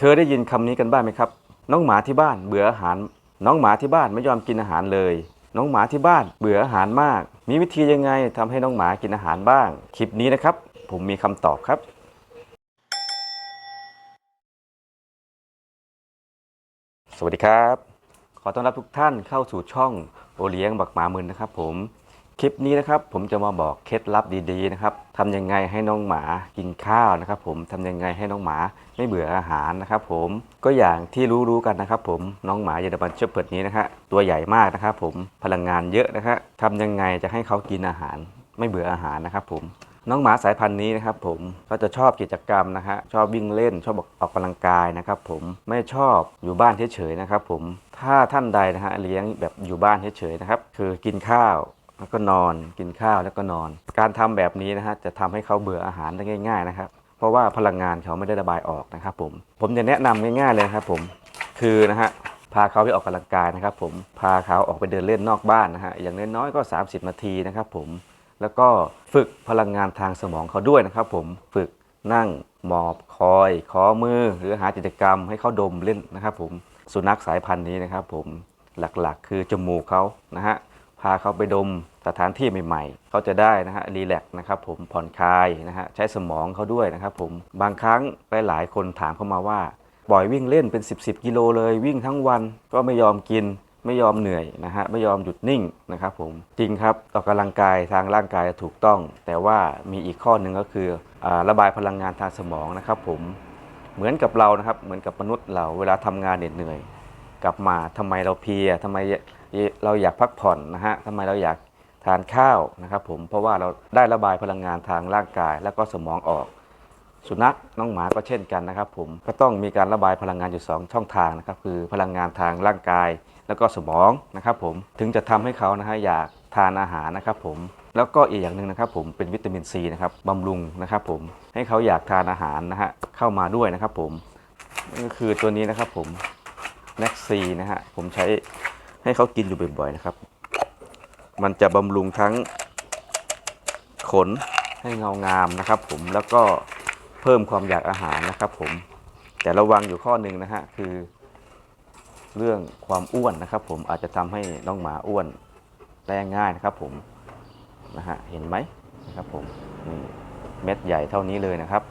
เคยได้ยินคำนี้กันบ้างไหมครับ น้องหมาที่บ้านเบื่ออาหาร น้องหมาที่บ้านไม่ยอมกินอาหารเลย น้องหมาที่บ้านเบื่ออาหารมาก มีวิธียังไงทำให้น้องหมากินอาหารบ้าง คลิปนี้นะครับ ผมมีคำตอบครับ สวัสดีครับ ขอต้อนรับทุกท่านเข้าสู่ช่องโอเลี้ยงบักหมามึนนะครับผม คลิปนี้นะครับผมจะมาบอกเคล็ดลับดีๆนะครับทำยังไงให้น้องหมากินข้าวนะครับ ผมทำยังไงให้น้องหมาไม่เบื่ออาหารนะครับ ผมก็อย่างที่รู้ๆกันนะครับ ผมน้องหมาเยอรมันเชฟเปิดนี้นะฮะตัวใหญ่มากนะครับ ผมพลังงานเยอะนะฮะทำยังไงจะให้เขากินอาหาร ไม่เบื่ออาหารนะครับ ผมน้องหมาสายพันธุ์นี้นะครับผมก็จะชอบกิจกรรมนะฮะชอบวิ่งเล่น ชอบออกกำลังกายนะครับ ผมไม่ชอบอยู่บ้านเฉยๆนะครับ ผมถ้าท่านใดนะฮะเลี้ยงแบบอยู่บ้านเฉยๆนะครับ คือกินข้าว แล้วก็นอนกินข้าวแล้วก็นอน การทำแบบนี้นะฮะจะทำให้เขาเบื่ออาหารได้ง่าย ๆนะครับ เพราะว่าพลังงานเขาไม่ได้ระบายออกนะครับผม ผมจะแนะนำง่าย ๆเลยครับผมคือนะฮะพาเขาไปออกกำลังกายนะครับ ผมพาเขาออกไปเดินเล่นนอกบ้านนะฮะอย่างน้อยๆก็ 30 นาทีนะครับผมแล้วก็ฝึกพลังงานทางสมองเขาด้วยนะครับผมฝึกนั่งหมอบคอยขอมือ หรือหากิจกรรมให้เขาดมเล่นนะครับผมสุนัขสายพันธุ์นี้นะครับผมหลักๆ คือจมูกเขานะฮะ พาเขาไปดมสถานที่ใหม่ๆ เขาจะได้นะฮะรีแลกซ์นะครับผมผ่อนคลายนะฮะใช้สมองเขาด้วยนะครับผมบางครั้งหลายๆคนถามเข้ามาว่า ปล่อยวิ่งเล่นเป็น 10บสกิโลเลยวิ่งทั้งวันก็ไม่ยอมกินไม่ยอมเหนื่อยนะฮะไม่ยอมหยุดนิ่งนะครับผมจริงครับออกกำลังกายทางร่างกายถูกต้อง แต่ว่ามีอีกข้อหนึ่งก็คืออระบายพลังงานทางสมองนะครับผมเหมือนกับเรานะครับเหมือนกับมนุษย์เราเวลาทำงานเหน็ดเหนื่อย กลับมาทำไมเราเพลียทำไม เราอยากพักผ่อนนะฮะทำไมเราอยากทานข้าวนะครับผมเพราะว่าเราได้ระบายพลังงานทางร่างกาย แล้วก็สมองออก สุนัขน้องหมาก็เช่นกันนะครับผมก็ต้องมีการระบายพลังงานอยู่สองช่องทางนะครับคือพลังงานทางร่างกาย แล้วก็สมองนะครับผมถึงจะทำให้เขานะฮะอยากทานอาหารนะครับผมแล้วก็อีกอย่างหนึ่งนะครับผมเป็นวิตามินซีนะครับบำรุงนะครับผมให้เขาอยากทานอาหารนะฮะเข้ามาด้วยนะครับผมก็คือตัวนี้นะครับผมแม็กซีนะฮะผมใช้ ให้เขากินอยู่บ่อยๆนะครับ มันจะบำรุงทั้งขนให้เงางามนะครับ ผมแล้วก็เพิ่มความอยากอาหารนะครับ ผม แต่ระวังอยู่ข้อหนึ่งนะฮะคือ เรื่องความอ้วนนะครับ ผมอาจจะทำให้น้องหมาอ้วนได้ง่ายนะครับ ผมนะฮะเห็นไหมนะครับผมนี่เม็ดใหญ่เท่านี้เลยนะครับ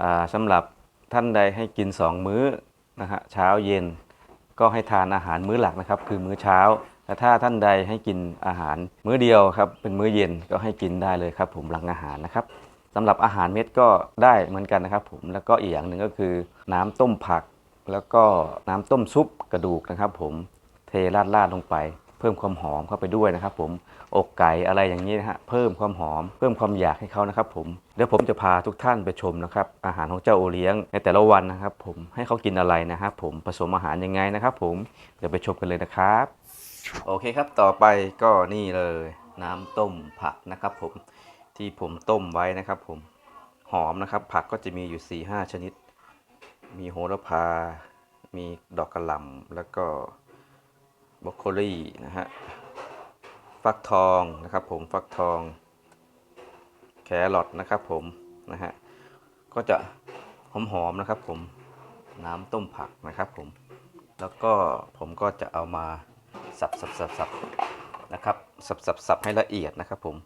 อ่าสำหรับท่านใดให้กิน 2 มื้อนะฮะเช้าเย็น ก็ให้ทานอาหารมื้อหลักนะครับ คือมื้อเช้าแต่ถ้าท่านใดให้กินอาหารมื้อเดียวครับเป็นมื้อเย็นก็ให้กินได้เลยครับ ผมหลังอาหารนะครับสำหรับอาหารเม็ดก็ได้เหมือนกันนะครับ ผมแล้วก็อีกอย่างหนึ่งก็คือ น้ำต้มผัก แล้วก็น้ำต้มซุปกระดูกนะครับ ผมเทราดๆลงไป เพิ่มความหอมเข้าไปด้วยนะครับ ผมอกไก่อะไรอย่างนี้นะฮะเพิ่มความหอม เพิ่มความอยากให้เขานะครับ ผมเดี๋ยวผมจะพาทุกท่านไปชมนะครับ อาหารของเจ้าโอเลี้ยงในแต่ละวันนะครับ ผมให้เขากินอะไรนะครับ ผมผสมอาหารยังไงนะครับ ผมเดี๋ยวไปชมกันเลยนะครับ โอเคครับต่อไปก็นี่เลย น้ำต้มผักนะครับ ผมที่ผมต้มไว้นะครับ ผมหอมนะครับ ผักก็จะมีอยู่4ี่ห้าชนิด มีโหระพา มีดอกกระหล่ำแล้วก็ บรอกโคลีนะฮะฟักทองนะครับผมฟักทอง แครอทนะครับผมนะฮะก็จะหอมๆนะครับผมน้ำต้มผักนะครับผม แล้วก็ผมก็จะเอามาสับสับสับสับนะครับสับสับสับให้ละเอียดนะครับผม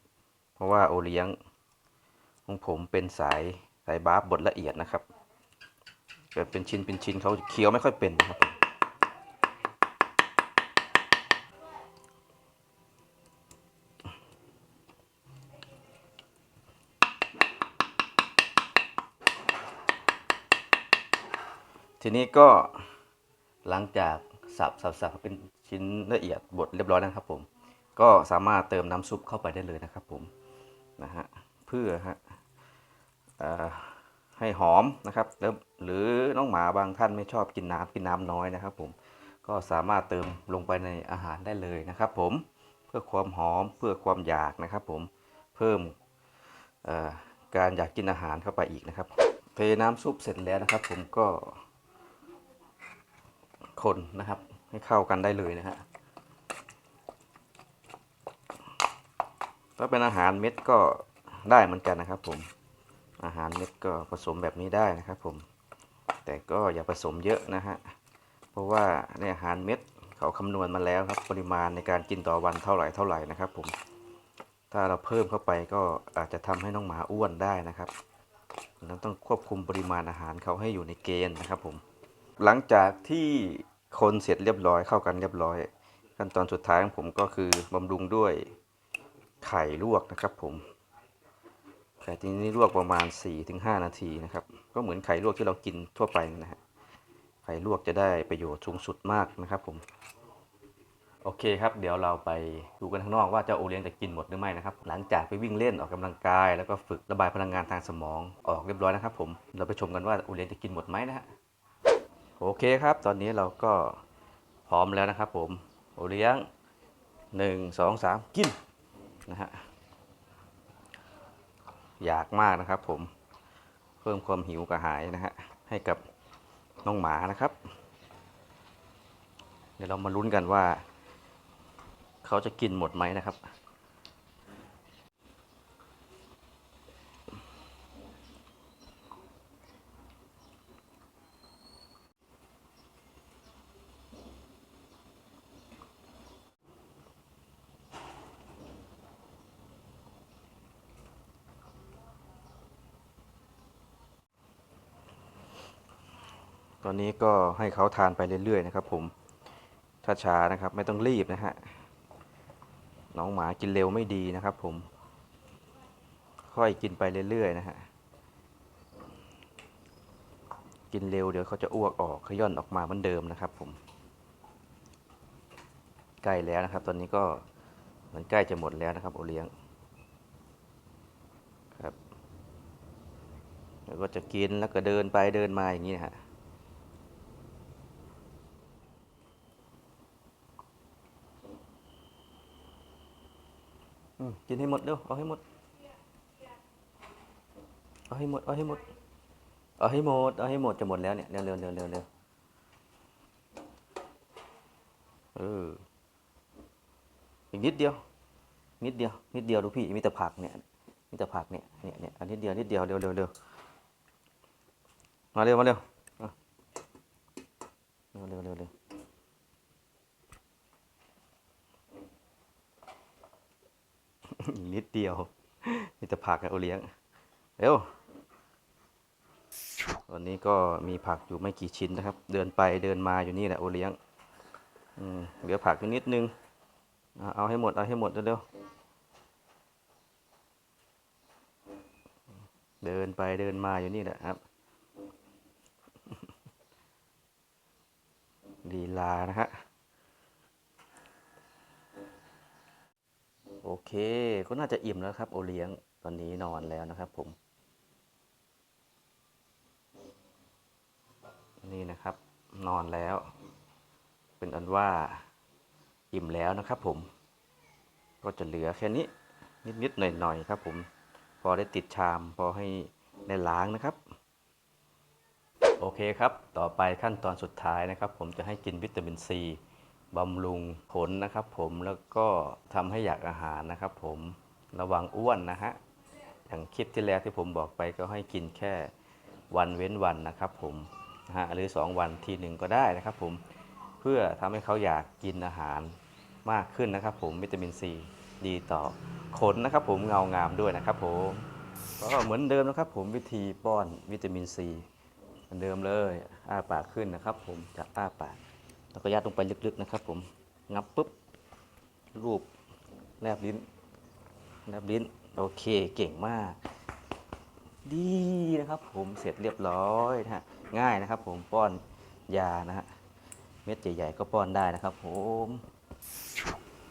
เพราะว่าโอเลี้ยงของผมเป็นสายสายบาร์บบดละเอียดนะครับแบบเป็นชิ้นเป็นชิ้นเขาเคี้ยวไม่ค่อยเป็นนะครับผม ทีนี้ก็หลังจากสับสับสับเป็นชิ้นละเอียดบดเรียบร้อยแล้วครับผม ก็สามารถเติมน้ำซุปเข้าไปได้เลยนะครับผมนะฮะเพื่อฮะให้หอมนะครับแล้วหรือน้องหมาบางท่านไม่ชอบกินน้ำกินน้ำน้อยนะครับ ผมก็สามารถเติมลงไปในอาหารได้เลยนะครับ ผมเพื่อความหอมเพื่อความอยากนะครับ ผมเพิ่มการอยากกินอาหารเข้าไปอีกนะครับ เทน้ำซุปเสร็จแล้วนะครับ ผมก็ คนนะครับ ให้เข้ากันได้เลยนะฮะถ้าเป็นอาหารเม็ดก็ได้เหมือนกันนะครับ ผมอาหารเม็ดก็ผสมแบบนี้ได้นะครับ ผม แต่ก็อย่าผสมเยอะนะฮะเพราะว่าในอาหารเม็ดเขาคำนวณมาแล้วครับ ปริมาณในการกินต่อวันเท่าไหร่เท่าไหร่นะครับ ผม ถ้าเราเพิ่มเข้าไปก็อาจจะทำให้น้องหมาอ้วนได้นะครับเราต้องควบคุมปริมาณอาหารเขาให้อยู่ในเกณฑ์นะครับ ผม หลังจากที่คนเสร็จเรียบร้อยเข้ากันเรียบร้อย ขั้นตอนสุดท้ายของผมก็คือบำรุงด้วยไข่ลวกนะครับ ผมไข่ที่นี้ลวกประมาณ 4-5 นาทีนะครับ ก็เหมือนไข่ลวกที่เรากินทั่วไปนะฮะไข่ลวกจะได้ประโยชน์สูงสุดมากนะครับผม โอเคครับ เดี๋ยวเราไปดูกันข้างนอกว่าเจ้าโอเลี้ยงจะกินหมดหรือไม่นะครับ หลังจากไปวิ่งเล่นออกกำลังกาย แล้วก็ฝึกระบายพลังงานทางสมองออกเรียบร้อยนะครับ ผม เราไปชมกันว่าโอเลี้ยงจะกินหมดไหมนะฮะ โอเคครับ ตอนนี้เราก็พร้อมแล้วนะครับผมโอเลี้ยงหนึ่งสองสามกินนะฮะอยากมากนะครับผมเพิ่มความหิวกระหายนะฮะให้กับน้องหมานะครับ เดี๋ยวเรามาลุ้นกันว่า เขาจะกินหมดไหมนะครับ ตอนนี้ก็ให้เขาทานไปเรื่อยๆนะครับ ผมถ้าช้านะครับ ไม่ต้องรีบนะฮะน้องหมากินเร็วไม่ดีนะครับ ผม ค่อยกินไปเรื่อยๆนะฮะกินเร็วเดี๋ยวเขาจะอ้วกออกขย่อนออกมาเหมือนเดิมนะครับ ผมใกล้แล้วนะครับ ตอนนี้ก็เหมือนใกล้จะหมดแล้วนะครับโอเลี้ยงครับแล้วก็จะกินแล้วก็เดินไปเดินมาอย่างนี้นะฮะ กินให้หมดเร็วเอาให้หมด เอาให้หมด เอาให้หมด เอาให้หมด เอาให้หมดจะหมดแล้วเนี่ย เร็วเร็วเร็วเร็วเร็วเออ อีกนิดเดียว นิดเดียว นิดเดียวดูพี่ มีแต่ผักเนี่ย มีแต่ผักเนี่ย เนี่ยเนี่ยอันนิดเดียว นิดเดียว เร็วเร็วเร็วมาเร็ว มาเร็วเร็วเร็วเร็วเร็ว อีก นิดเดียวมีแต่ผักอะโอเลี้ยงเร็ววันนี้ก็มีผักอยู่ไม่กี่ชิ้นนะครับ เดินไปเดินมาอยู่นี่แหละโอเลี้ยงเหลือผักอยู่นิดนึง เอาให้หมดเอาให้หมดเร็วเดินไปเดินมาอยู่นี่แหละครับลีลานะฮะ โอเค ก็น่าจะอิ่มแล้วครับ โอเลี้ยงตอนนี้นอนแล้วนะครับผม นี่นะครับ นอนแล้ว เป็นอันว่าอิ่มแล้วนะครับผม ก็จะเหลือแค่นี้ นิดๆหน่อยๆครับผม พอได้ติดชาม พอให้ได้ล้างนะครับ โอเคครับ ต่อไปขั้นตอนสุดท้ายนะครับ ผมจะให้กินวิตามินซี บำรุงขนนะครับผมแล้วก็ทำให้อยากอาหารนะครับผมระวังอ้วนนะฮะอย่างคลิปที่แล้วที่ผมบอกไปก็ให้กินแค่วันเว้นวันนะครับผมนะฮะหรือ 2 วันทีหนึ่งก็ได้นะครับผมเพื่อทำให้เขาอยากกินอาหารมากขึ้นนะครับผมวิตามินซีดีต่อขนนะครับผมเงางามด้วยนะครับผมก็เหมือนเดิมนะครับผมวิธีป้อนวิตามินซีเหมือนเดิมเลยอ้าปากขึ้นนะครับผมจากอ้าปาก แล้วก็ยัดลงไปลึกๆนะครับ ผมงับปุ๊บรูปแลบลิ้นแลบลิ้นโอเคเก่งมาก ดีนะครับ ผมเสร็จเรียบร้อยนะฮะง่ายนะครับ ผมป้อนยานะฮะเม็ดใหญ่ๆก็ป้อนได้นะครับ ผม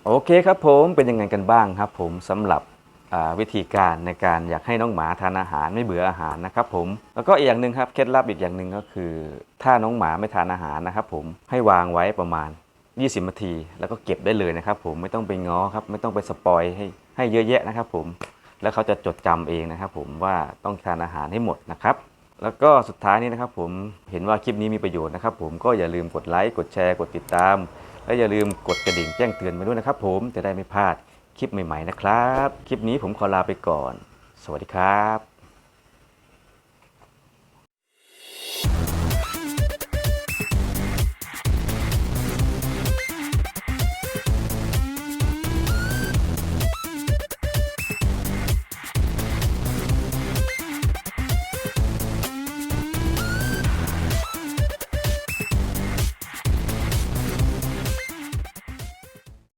โอเคครับผมเป็นยังไงกันบ้างครับ ผมสำหรับวิธีการในการอยากให้น้องหมาทานอาหารไม่เบื่ออาหารนะครับ ผมแล้วก็อีกอย่างหนึ่งครับเคล็ดลับอีกอย่างหนึ่งก็คือ ถ้าน้องหมาไม่ทานอาหารนะครับผมให้วางไว้ประมาณ 20นาที แล้วก็เก็บได้เลยนะครับผมไม่ต้องไปง้อครับไม่ต้องไปสปอยให้ให้เยอะแยะนะครับผมแล้วเขาจะจดจำเองนะครับผมว่าต้องทานอาหารให้หมดนะครับแล้วก็สุดท้ายนี้นะครับผมเห็นว่าคลิปนี้มีประโยชน์นะครับผมก็อย่าลืมกดไลค์กดแชร์กดติดตาม และอย่าลืมกดกระดิ่งแจ้งเตือนไปด้วยนะครับผมจะได้ไม่พลาดคลิปใหม่ๆนะครับ คลิปนี้ผมขอลาไปก่อน สวัสดีครับ